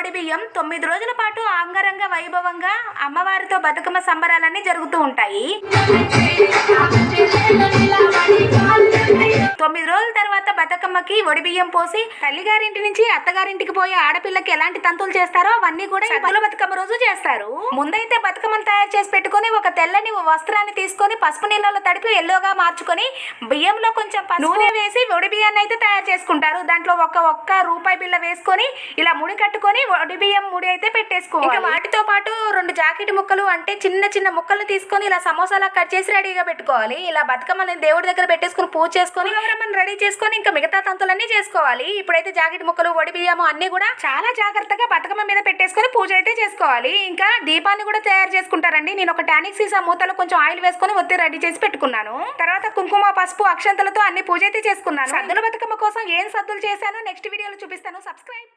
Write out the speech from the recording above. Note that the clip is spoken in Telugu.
కోడి బియ్యం తొమ్మిది రోజుల పాటు అంగరంగ వైభవంగా అమ్మవారితో బతుకమ్మ సంబరాలన్నీ జరుగుతూ ఉంటాయి. తొమ్మిది రోజుల బతుకమ్మకి ఒడిబియ్యం పోసి తల్లిగారింటి నుంచి అత్తగారింటికి పోయే ఆడపిల్లకి ఎలాంటి తంతులు చేస్తారో అవన్నీ కూడా ఈ సద్దుల బతుకమ్మ రోజు చేస్తారు. ముందైతే బతుకమ్మను తయారు చేసి పెట్టుకొని ఒక తెల్లని వస్త్రాన్ని తీసుకొని పసుపు నీళ్ళలో తడిపి ఎల్లోగా మార్చుకొని బియ్యంలో కొంచెం నూనె వేసి ఒడి బియ్యాన్ని అయితే తయారు చేసుకుంటారు. దాంట్లో ఒక ఒక్క రూపాయి బిళ్ళ వేసుకొని ఇలా ముడి కట్టుకొని ఒడి బియ్యం ముడి అయితే పెట్టేసుకో ఇంకా వాటితో పాటు రెండు జాకెట్ ముక్కలు అంటే చిన్న చిన్న ముక్కలు తీసుకొని ఇలా సమోసాలా కట్ చేసి రెడీగా పెట్టుకోవాలి. ఇలా బతుకమ్మని దేవుడి దగ్గర పెట్టేసుకొని పూజ చేసుకొని రెడీ చేసుకొని ఇంకా మిగతా తంతులన్నీ చేసుకోవాలి. ఇప్పుడైతే జాకెట్ ముక్కలు వడి బియ్యము అన్ని కూడా చాలా జాగ్రత్తగా బతుకమ్మ మీద పెట్టేసుకొని పూజ అయితే చేసుకోవాలి. ఇంకా దీపాన్ని కూడా తయారు చేసుకుంటారండి. నేను ఒక టానిక్ సీసా మూతలో కొంచెం ఆయిల్ వేసుకొని ఒత్తి రెడీ చేసి పెట్టుకున్నాను. తర్వాత కుంకుమ పసుపు అక్షంతలతో అన్ని పూజ అయితే చేసుకున్నాను. సద్దుల బతుకమ్మ కోసం ఏం సద్దులు చేశానో నెక్స్ట్ వీడియోలో చూపిస్తాను. సబ్స్క్రైబ్!